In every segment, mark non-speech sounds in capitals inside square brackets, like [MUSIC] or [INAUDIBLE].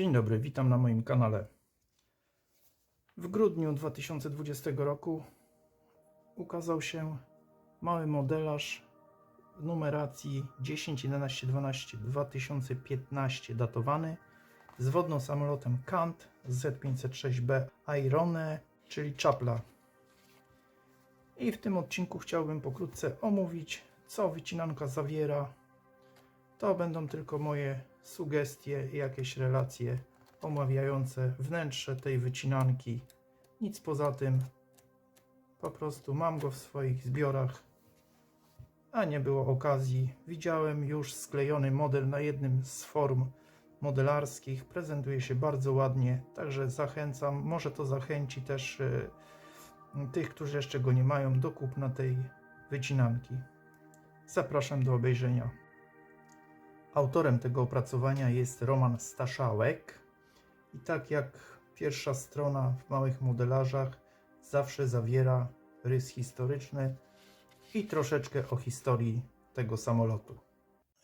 Dzień dobry, witam na moim kanale. W grudniu 2020 roku ukazał się mały modelarz numeracji 10 11 12 2015 datowany z wodną samolotem Kant Z506B Airone, czyli Chapla. I w tym odcinku chciałbym pokrótce omówić, co wycinanka zawiera, to będą tylko moje sugestie jakieś relacje omawiające wnętrze tej wycinanki. Nic poza tym. Po prostu mam go w swoich zbiorach, a nie było okazji. Widziałem już sklejony model na jednym z form modelarskich. Prezentuje się bardzo ładnie, także zachęcam. Może to zachęci też y, tych, którzy jeszcze go nie mają, do kupna tej wycinanki. Zapraszam do obejrzenia. Autorem tego opracowania jest Roman Staszałek. I tak jak pierwsza strona w małych modelarzach, zawsze zawiera rys historyczny i troszeczkę o historii tego samolotu.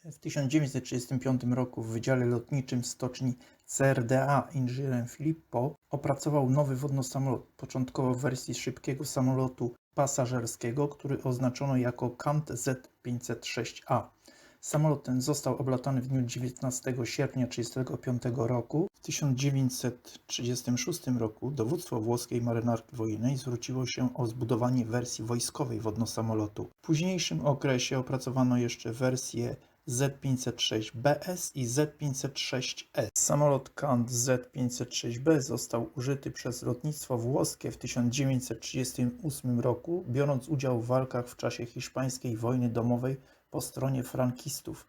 W 1935 roku w Wydziale Lotniczym Stoczni CRDA inżynierem Filippo opracował nowy wodnosamolot, początkowo w wersji szybkiego samolotu pasażerskiego, który oznaczono jako Kant Z506A. Samolot ten został oblatany w dniu 19 sierpnia 1935 roku. W 1936 roku dowództwo włoskiej marynarki wojennej zwróciło się o zbudowanie wersji wojskowej wodnosamolotu. W późniejszym okresie opracowano jeszcze wersję Z506BS i Z506S. Samolot Kant Z506B został użyty przez lotnictwo włoskie w 1938 roku, biorąc udział w walkach w czasie hiszpańskiej wojny domowej po stronie frankistów.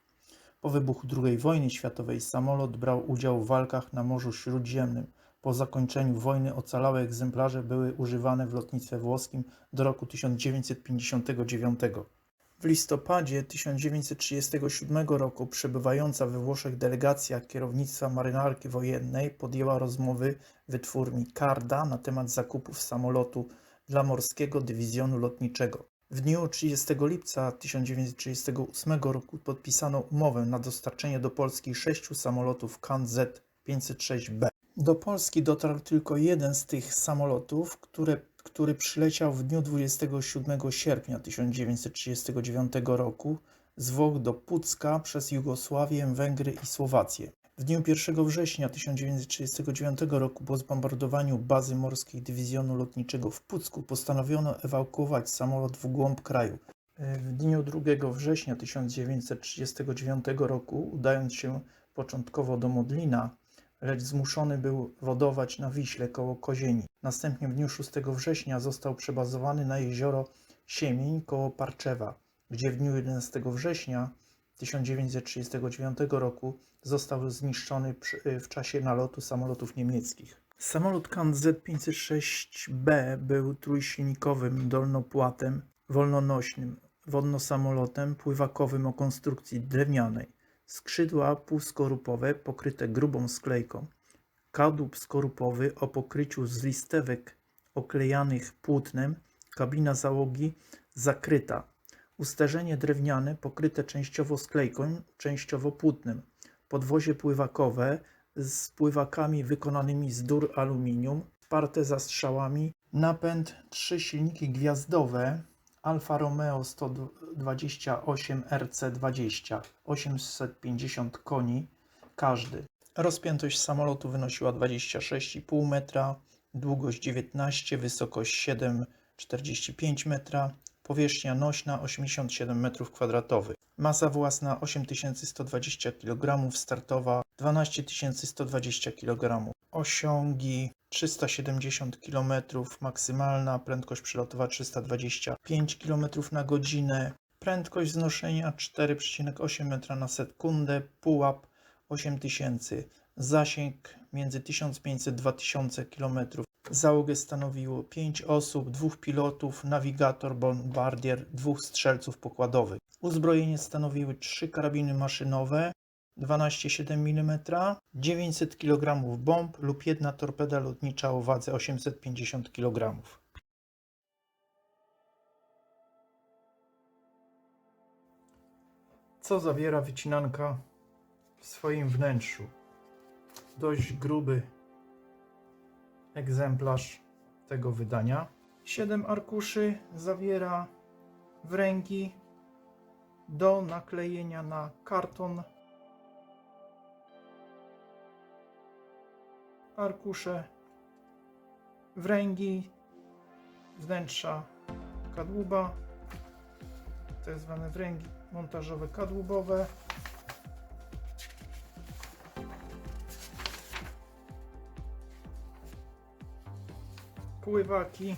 Po wybuchu II wojny światowej samolot brał udział w walkach na Morzu Śródziemnym. Po zakończeniu wojny ocalałe egzemplarze były używane w lotnictwie włoskim do roku 1959. W listopadzie 1937 roku przebywająca we Włoszech delegacja kierownictwa marynarki wojennej podjęła rozmowy wytwórni Carda na temat zakupów samolotu dla Morskiego Dywizjonu Lotniczego. W dniu 30 lipca 1938 roku podpisano umowę na dostarczenie do Polski sześciu samolotów Kant Z-506B. Do Polski dotarł tylko jeden z tych samolotów, które, który przyleciał w dniu 27 sierpnia 1939 roku z Włoch do Pucka przez Jugosławię, Węgry i Słowację. W dniu 1 września 1939 roku po zbombardowaniu bazy morskiej Dywizjonu Lotniczego w Pucku postanowiono ewakuować samolot w głąb kraju. W dniu 2 września 1939 roku, udając się początkowo do Modlina, lecz zmuszony był wodować na Wiśle koło Kozieni. Następnie w dniu 6 września został przebazowany na jezioro Siemień koło Parczewa, gdzie w dniu 11 września 1939 roku został zniszczony przy- w czasie nalotu samolotów niemieckich. Samolot Kant Z-506B był trójsilnikowym dolnopłatem wolnonośnym wodnosamolotem pływakowym o konstrukcji drewnianej. Skrzydła półskorupowe pokryte grubą sklejką. Kadłub skorupowy o pokryciu z listewek oklejanych płótnem. Kabina załogi zakryta. Usterzenie drewniane pokryte częściowo sklejką, częściowo płótnem. Podwozie pływakowe z pływakami wykonanymi z dur aluminium, wsparte zastrzałami. Napęd trzy silniki gwiazdowe Alfa Romeo 128 RC20 850 koni każdy. Rozpiętość samolotu wynosiła 26,5 metra, długość 19, wysokość 7,45 metra, powierzchnia nośna 87 m2. Masa własna 8120 kg, startowa 12120 kg. Osiągi 370 km, maksymalna prędkość przelotowa 325 km na godzinę, prędkość znoszenia 4,8 metra na sekundę, pułap 8000, zasięg między 1500-2000 km. Załogę stanowiło 5 osób, dwóch pilotów, nawigator, bombardier, dwóch strzelców pokładowych. Uzbrojenie stanowiły 3 karabiny maszynowe, 12,7 mm, 900 kg bomb lub jedna torpeda lotnicza o wadze 850 kg. Co zawiera wycinanka w swoim wnętrzu? dość gruby egzemplarz tego wydania. 7 arkuszy zawiera wręgi do naklejenia na karton. Arkusze wręgi, wnętrza kadłuba, tak zwane wręgi montażowe kadłubowe. Pływaki.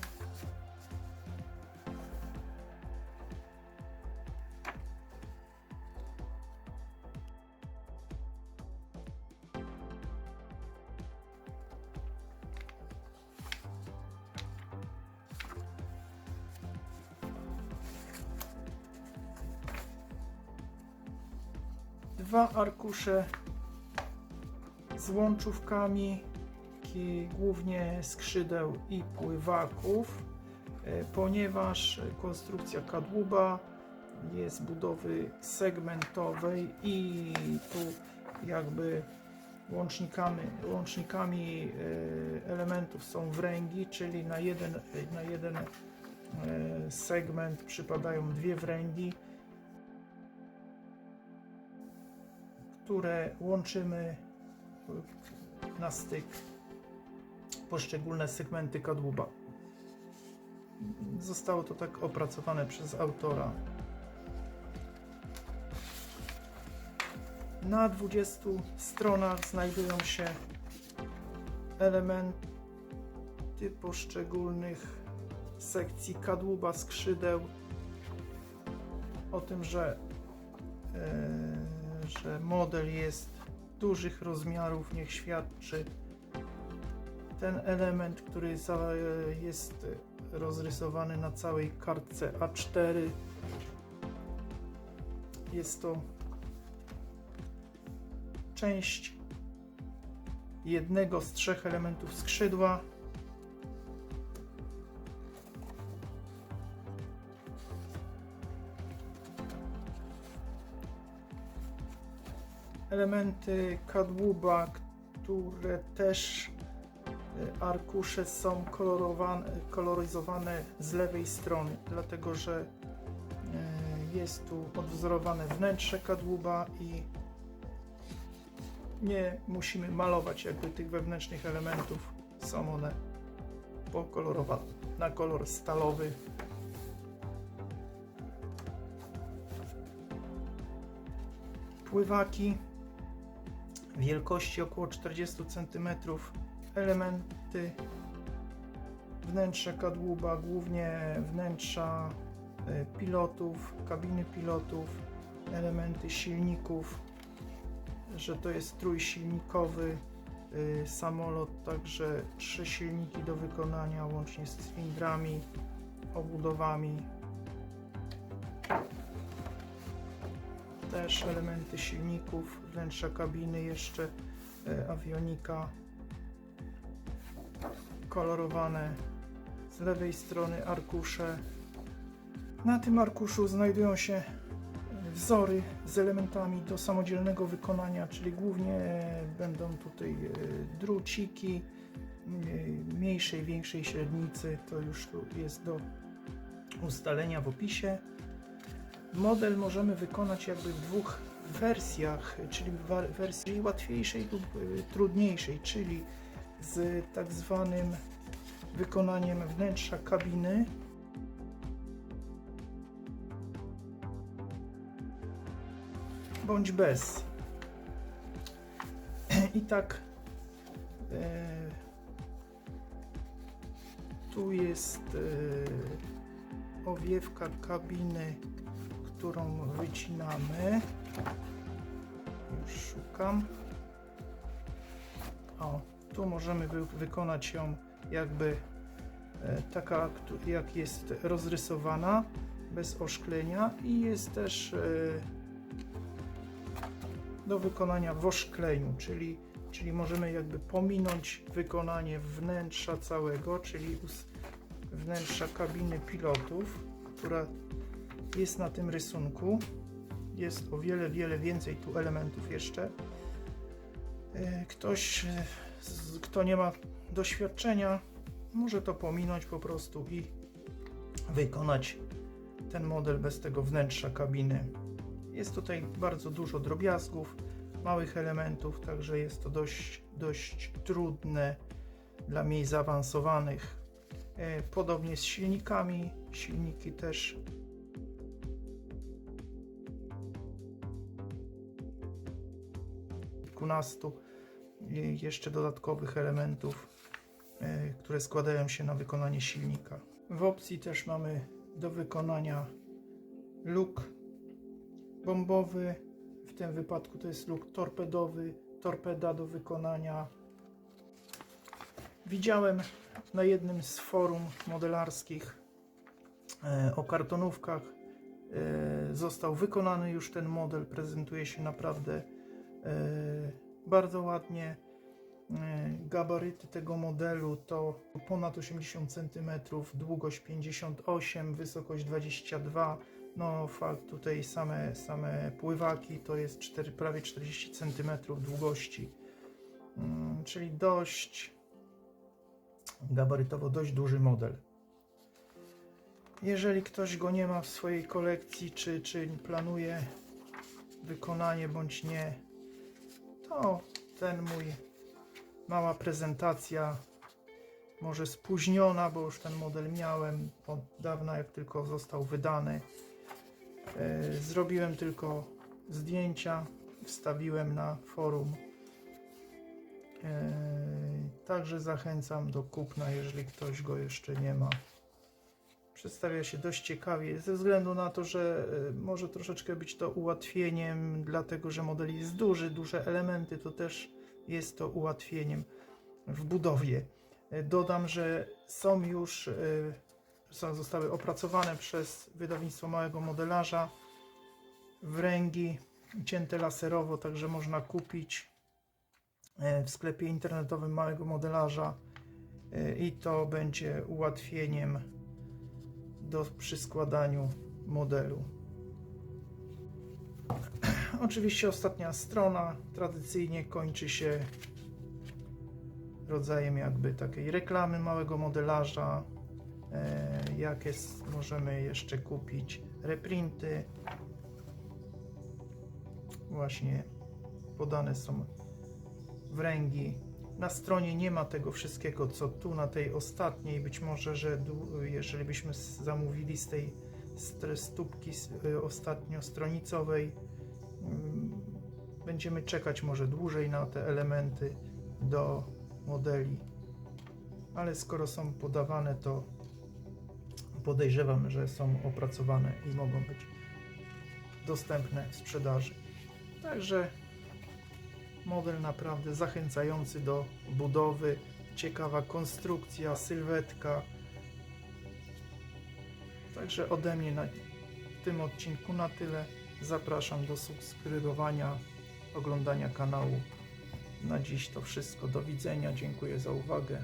Dwa arkusze z łączówkami, głównie skrzydeł i pływaków, e, ponieważ konstrukcja kadłuba jest budowy segmentowej i tu jakby łącznikami, łącznikami e, elementów są wręgi, czyli na jeden, na jeden e, segment przypadają dwie wręgi, które łączymy na styk poszczególne segmenty kadłuba. Zostało to tak opracowane przez autora. Na 20 stronach znajdują się elementy poszczególnych sekcji kadłuba, skrzydeł. O tym, że, e, że model jest dużych rozmiarów, niech świadczy ten element, który za- jest rozrysowany na całej kartce A4. Jest to część jednego z trzech elementów skrzydła. Elementy kadłuba, które też arkusze są koloryzowane z lewej strony, dlatego że y, jest tu odwzorowane wnętrze kadłuba i nie musimy malować jakby tych wewnętrznych elementów. Są one pokolorowane na kolor stalowy. Pływaki wielkości około 40 cm. Elementy wnętrza kadłuba, głównie wnętrza e, pilotów, kabiny pilotów, elementy silników, że to jest trójsilnikowy y, samolot, także trzy silniki do wykonania łącznie z cylindrami, obudowami. Też elementy silników, wnętrza kabiny, jeszcze y, awionika kolorowane z lewej strony arkusze. Na tym arkuszu znajdują się wzory z elementami do samodzielnego wykonania, czyli głównie będą tutaj e, druciki mniejszej, większej średnicy, to już tu jest do ustalenia w opisie. Model możemy wykonać jakby w dwóch wersjach, czyli w wersji łatwiejszej lub e, trudniejszej, czyli z tak zwanym wykonaniem wnętrza kabiny bądź bez. I tak e, tu jest e, owiewka kabiny, którą wycinamy. Już szukam. O, tu możemy wy, wykonać ją jakby e, taka, jak jest rozrysowana, bez oszklenia i jest też e, do wykonania w oszkleniu, czyli, czyli możemy jakby pominąć wykonanie wnętrza całego, czyli wnętrza kabiny pilotów, która jest na tym rysunku. Jest o wiele, wiele więcej tu elementów jeszcze. E, Ktoś, e, kto nie ma doświadczenia, może to pominąć po prostu i wykonać ten model bez tego wnętrza kabiny. Jest tutaj bardzo dużo drobiazgów, małych elementów, także jest to dość, dość trudne dla mniej zaawansowanych. E, Podobnie z silnikami. Silniki też kilkunastu jeszcze dodatkowych elementów, e, które składają się na wykonanie silnika. W opcji też mamy do wykonania luk bombowy, w tym wypadku to jest luk torpedowy, torpeda do wykonania. Widziałem na jednym z forum modelarskich e, o kartonówkach. e, Został wykonany już ten model, prezentuje się naprawdę e, bardzo ładnie. E, Gabaryty tego modelu to ponad 80 cm, długość 58, wysokość 22. No fakt tutaj same, same pływaki to jest 4, prawie 40 cm długości. Mm, Czyli dość gabarytowo dość duży model. Jeżeli ktoś go nie ma w swojej kolekcji, czy, czy planuje wykonanie bądź nie, to ten mój mała prezentacja, może spóźniona, bo już ten model miałem od dawna, jak tylko został wydany. E, Zrobiłem tylko zdjęcia, wstawiłem na forum. E, Także zachęcam do kupna, jeżeli ktoś go jeszcze nie ma. Przedstawia się dość ciekawie, ze względu na to, że e, może troszeczkę być to ułatwieniem, dlatego że model jest duży, duże elementy, to też jest to ułatwieniem w budowie. E, Dodam, że są już, e, są, zostały opracowane przez wydawnictwo małego modelarza wręgi cięte laserowo, także można kupić w sklepie internetowym małego modelarza i to będzie ułatwieniem do przy składaniu modelu. [CLEARS THROAT] Oczywiście ostatnia strona tradycyjnie kończy się rodzajem jakby takiej reklamy małego modelarza. E, jakie możemy jeszcze kupić reprinty. Właśnie podane są wręgi. Na stronie nie ma tego wszystkiego, co tu na tej ostatniej. Być może, że jeżeli byśmy zamówili z tej st- stópki y, ostatnio stronicowej, mm, będziemy czekać może dłużej na te elementy do modeli. Ale skoro są podawane, to podejrzewam, że są opracowane i mogą być dostępne w sprzedaży. Także model naprawdę zachęcający do budowy, ciekawa konstrukcja, sylwetka. Także ode mnie na tym odcinku na tyle. Zapraszam do subskrybowania, oglądania kanału. Na dziś to wszystko. Do widzenia. Dziękuję za uwagę.